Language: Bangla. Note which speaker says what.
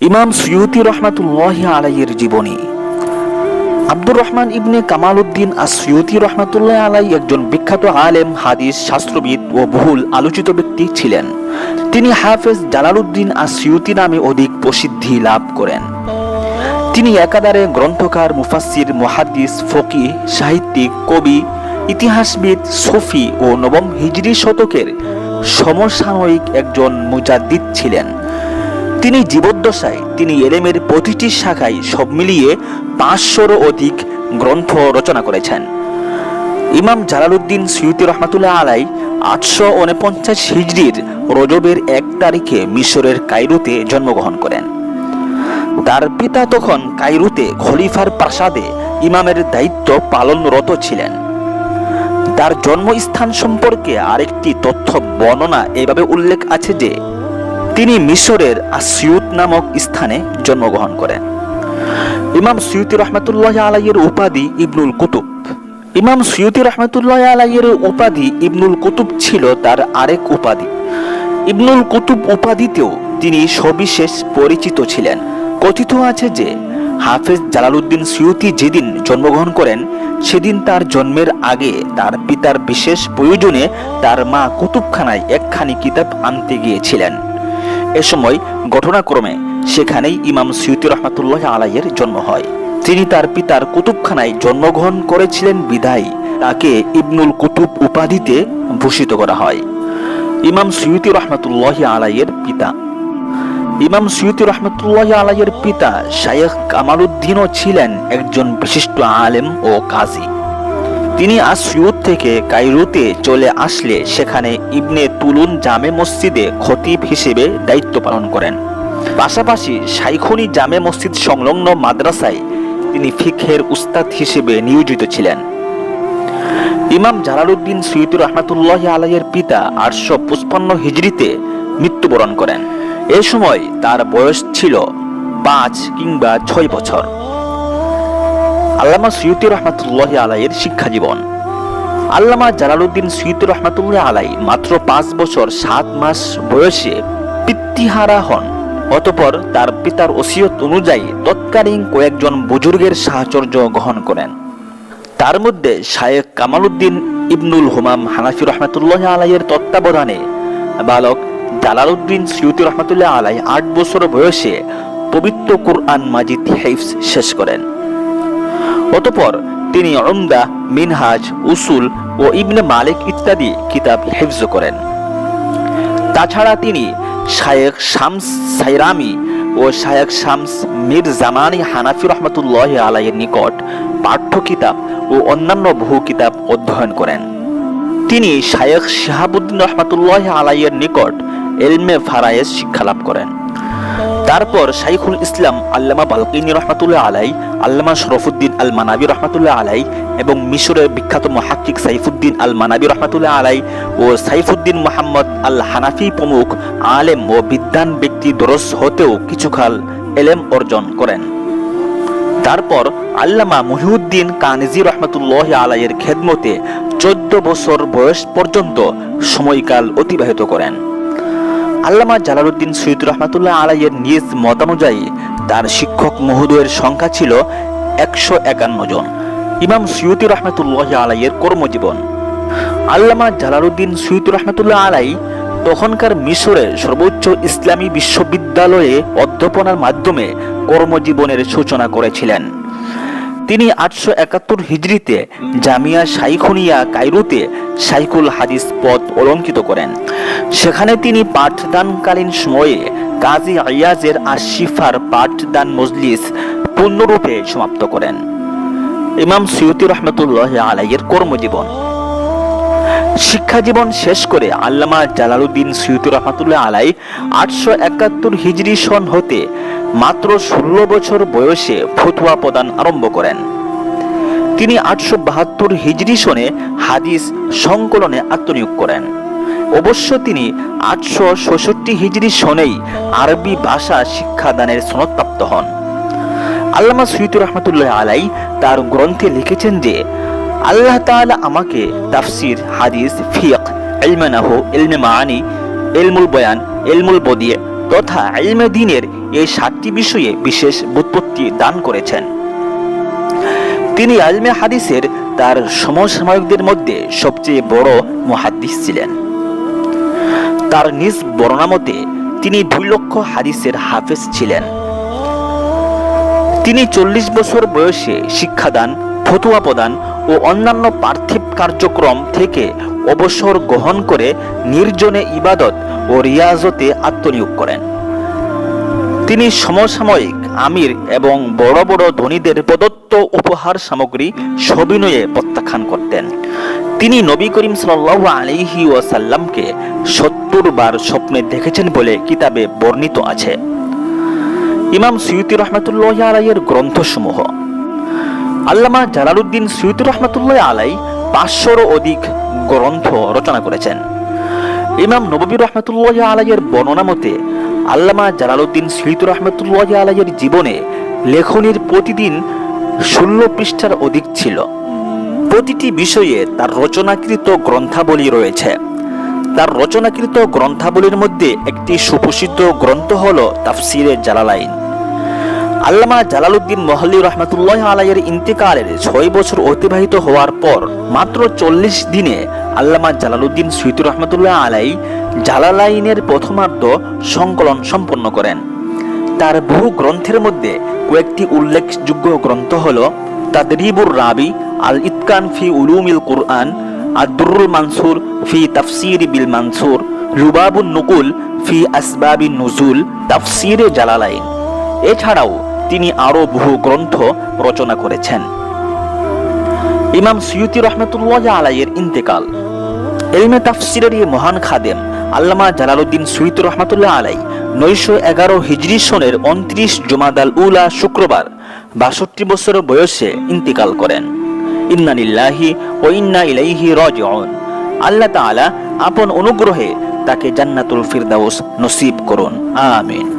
Speaker 1: ইমাম সুয়ুতি রহমাতুল্লাহ আলাইয়ের জীবনী। আব্দুর রহমান ইবনে কামাল উদ্দিন আসিয়তি রহমাতুল্লাহ আলাই একজন বিখ্যাত আলেম, হাদিস, শাস্ত্রবিদ ও বহুল আলোচিত ব্যক্তি ছিলেন। তিনি হাফেজ জালালউদ্দিন আসিয়তি নামে অধিক প্রসিদ্ধি লাভ করেন। তিনি একাধারে গ্রন্থকার মুফাসির মহাদিস ফকি, সাহিত্যিক, কবি, ইতিহাসবিদ, সফি ও নবম হিজরি শতকের সমসাময়িক একজন মুজাদ্দিদ ছিলেন। তিনি জীবদ্দশায়, তিনি এলেমের প্রতিটি শাখায় সব মিলিয়ে পাঁচশোরও অধিক গ্রন্থ রচনা করেছেন। ইমাম জালালউদ্দিন সৈয়দ রহমাতুল্লাহ আলাই আটশো উনপঞ্চাশ হিজড়ির রজবের এক তারিখে মিশরের কায়রোতে জন্মগ্রহণ করেন। তার পিতা তখন কায়রোতে খলিফার প্রাসাদে ইমামের দায়িত্ব পালনরত ছিলেন। তার জন্মস্থান সম্পর্কে আরেকটি তথ্য, বর্ণনা এভাবে উল্লেখ আছে যে তিনি মিশরের আসিউত নামক স্থানে জন্মগ্রহণ করেন। ইমাম সৈয়দ রহমতুল্লাহ আলাইয়ের উপাধি ইবনুল কুতুব। ইমাম সৈয়দ রহমতুল্লাহ আলাইয়ের উপাধি ইবনুল কুতুব ছিল তার আরেক উপাধি। ইবনুল কুতুব উপাধিতেও তিনি সবিশেষ পরিচিত ছিলেন। কথিত আছে যে, হাফেজ জালালউদ্দিন সিউতি যেদিন জন্মগ্রহণ করেন, সেদিন তার জন্মের আগে তার পিতার বিশেষ প্রয়োজনে তার মা কুতুবখানায় একখানি কিতাব আনতে গিয়েছিলেন। এ সময় ঘটনাক্রমে সেখানেই ইমাম সিউতি রহমাতুল্লাহ আলাইয়ের জন্ম হয়। তিনি তার পিতার কুতুবখানায় জন্মগ্রহণ করেছিলেন বিদায়। তাকে ইবনুল কুতুব উপাধিতে ভূষিত করা হয়। ইমাম সিউতি রহমাতুল্লাহ আলাইয়ের পিতা। ইমাম সৈয়দ রহমতুল্লাহ আলাইয়ের পিতা শায়েখ কামালউদ্দিনও ছিলেন একজন বিশিষ্ট আলেম ও কাজী। তিনি আসিউদ থেকে কায়রোতে চলে আসলে সেখানে ইবনে তুলুন জামে মসজিদে খতিব হিসেবে দায়িত্ব পালন করেন। পাশাপাশি সাইখনি জামে মসজিদ সংলগ্ন মাদ্রাসায় তিনি ফিখের উস্তাদ হিসেবে নিয়োজিত ছিলেন। ইমাম জালালউদ্দিন সৈয়দ রহমাতুল্লাহ আলাইয়ের পিতা আটশো পঁচপান্ন হিজড়িতে মৃত্যুবরণ করেন। এ সময় তার বয়স ছিল পাঁচ কিংবা ছয় বছর। আল্লামা সৈয়দ রহমাতুল্লাহ আলাইয়ের শিক্ষা জীবন। আল্লামা জালালউদ্দিন সৈয়দ রহমাতুল্লাহ আলাই মাত্র পাঁচ বছর সাত মাস বয়সে পিতৃহারা হন। অতপর তার পিতার ওসিয়ত অনুযায়ী তৎকালীন কয়েকজন বুজুর্গের সাহচর্য গ্রহণ করেন। তার মধ্যে শায়েক কামালউদ্দিন ইবনুল হুমাম হানাফি রহমাতুল্লাহ আলাইয়ের তত্ত্বাবধানে বালক জালালউদ্দিন সৈয়দ রহমাতুল্লাহ আলাই আট বছর বয়সে পবিত্র কুরআন মাজিদ হেফস শেষ করেন। অতপর তিনি উমদা, মিনহাজ, উসুল ও ইবনে মালিক ইত্যাদি কিতাব হেফজ করেন। তাছাড়া তিনি শায়েখ শামস সাইরামি ও শায়েখ শামস মির জামানি হানাফি রহমতুল্লাহ আলাইয়ের নিকট পাঠ্য কিতাব ও অন্যান্য বহু কিতাব অধ্যয়ন করেন। তিনি শায়েখ শাহাবুদ্দিন রহমতুল্লাহ আলাইয়ের নিকট এলমে ফারায়েজ শিক্ষালাভ করেন। তারপর শাইখুল ইসলাম আল্লামা বালকিনী রহমাতুল্লাহ আলাই, আল্লামা শরফুদ্দিন আল মানাবি রহমাতুল্লাহ আলাই এবং মিশরের বিখ্যাত মহাক্কিক সাইফুদ্দিন আল মানাবি রহমাতুল্লাহ আলাই ও সাইফুদ্দিন মোহাম্মদ আল হানাফি প্রমুখ আলেম ও বিদ্যান ব্যক্তি দরস হতেও কিছুকাল এলেম অর্জন করেন। তারপর আল্লামা মহিউদ্দিন কানিজি রহমতুল্লাহ আলাইয়ের খেদমতে চোদ্দ বছর বয়স পর্যন্ত সময়কাল অতিবাহিত করেন। আল্লামা জালালউদ্দিন সৈয়দ রহমাতুল্লাহ আলাইয়ের নিজ মতানুযায়ী তার শিক্ষক মহোদয়ের সংখ্যা ছিল একশো একান্ন জন। ইমাম সৈয়দি রহমাতুল্লাহ আলাইয়ের কর্মজীবন। আল্লামা জালালউদ্দিন সৈয়দ রহমাতুল্লাহ আলাই তখনকার মিশরের সর্বোচ্চ ইসলামী বিশ্ববিদ্যালয়ে অধ্যাপনার মাধ্যমে কর্মজীবনের সূচনা করেছিলেন। তিনি আটশো একাত্তর হিজড়িতে জামিয়া সাইখুনিয়া কায়রোতে সাইকুল হাদিস পদ অলঙ্কিত করেন। সেখানে তিনি পাঠদানকালীন সময়ে কাজী আয়াজের আশিফার পাঠদান মজলিস পূর্ণরূপে সমাপ্ত করেন। ইমাম সৈয়দ রহমতুল্লাহ আলাইয়ের কর্মজীবন। শিক্ষা জীবন শেষ করে আল্লামা জালালউদ্দিন সৈয়দ রহমাতুল্লাহ আলাই আটশো একাত্তর হিজরি সন হতে মাত্র ষোলো বছর বয়সে ফতুয়া প্রদান আরম্ভ করেন। তিনি আটশো বাহাত্তর হিজরি সনে হাদিস সংকলনে আত্মনিয়োগ করেন। অবশ্য তিনি আটশো ষষট্টি হিজরি সনেই আরবি ভাষা শিক্ষাদানের সনদপ্রাপ্ত হন। আল্লামা সৈয়দ রহমতুল্লাহ আলাই তার গ্রন্থে লিখেছেন যে, আল্লাহ তাআলা আমাকে তাফসির, হাদিস ফিক ইলমে নাহু, ইলমে মাআনি, ইলমুল বয়ান, ইলমুল বদিয়ে তথা ইলমে দিনের এই সাতটি বিষয়ে বিশেষ বুৎপত্তি দান করেছেন। তিনি আলমে হাদিসের তার সমসাময়িকদের মধ্যে সবচেয়ে বড় মুহাদ্দিস ছিলেন। তার নিজ বর্ণনা মতে তিনি দুই লক্ষ হাদিসের হাফেজ ছিলেন। তিনি চল্লিশ বছর বয়সে শিক্ষাদান, ফতুয়া প্রদান ও অন্যান্য পার্থিব কার্যক্রম থেকে অবসর গ্রহণ করে নির্জনে ইবাদত ও রিয়াজতে আত্মনিয়োগ করেন। তিনি সমসাময়িক আমির এবং বড় বড় ধনীদের প্রদত্ত উপহার সামগ্রী সবিনয়ে প্রত্যাখ্যান করতেন। তিনি নবী করিম সাল্লাহ আলিহি ওয়াসাল্লামকে সত্তর স্বপ্নে দেখেছেন বলে কিতাবে বর্ণিত আছে। ইমাম সৈয়দি রহমতুল্লাহ আলাইয়ের গ্রন্থসমূহ। আল্লামা জালালউদ্দিন সৈয়দ রহমতুল্লাহ আলাই পাঁচশোরও অধিক গ্রন্থ রচনা করেছেন। ইমাম নববী রহমতুল্লাহ আলাইয়ের বর্ণনা মতে, আল্লামা জালালউদ্দিন সৈয়দ রহমতুল্লাহ আলাইয়ের জীবনে লেখনির প্রতিদিন ষোলো পৃষ্ঠার অধিক ছিল। প্রতিটি বিষয়ে তার রচনাকৃত গ্রন্থাবলী রয়েছে। তার রচনাকৃত গ্রন্থাবলীর মধ্যে একটি সুপ্রসিদ্ধ গ্রন্থ হল তাফসিরে জালালাইন। আল্লামা জালালউদ্দিন মহল্লি রহমতুল্লাহ আলাইয়ের ইন্তেকালের ছয় বছর অতিবাহিত হওয়ার পর মাত্র চল্লিশ দিনে আল্লামা জালালউদ্দিন সুইত রহমতুল্লাহ আলাই জালালাইনের প্রথমার্ধ সংকলন সম্পন্ন করেন। তার বহু গ্রন্থের মধ্যে কয়েকটি উল্লেখযোগ্য গ্রন্থ হল তাদরিবুর রাবি আল ইতকান ফি উলুমিল কুরআন আদুরুল মানসুর ফি তাফসির বিল মানসুর, রুবাবুন নকুল ফি আসবাবিন নুজুল তাফসিরে জালালাইন। এছাড়াও তিনি আরও বহু গ্রন্থ রচনা করেছেন। ইমাম সৈয়দি রহমতুল্লাহ আলাইয়ের ইন্তেকাল। এলমে তাফসিরের এই মহান খাদেম আল্লামা জালালউদ্দিন সৈয়দ রহমতুল্লাহ আলাই নয়শো এগারো হিজরি সনের উনত্রিশ জুমাদাল উলা শুক্রবার বাষট্টি বছর বয়সে ইন্তিকাল করেন। ইন্নানিল্লাহি ও ইন্না ইলাইহি রাজিউন। আল্লাহ তাআলা আপন অনুগ্রহে তাকে জান্নাতুল ফিরদাউস নসিব করুন। আমিন।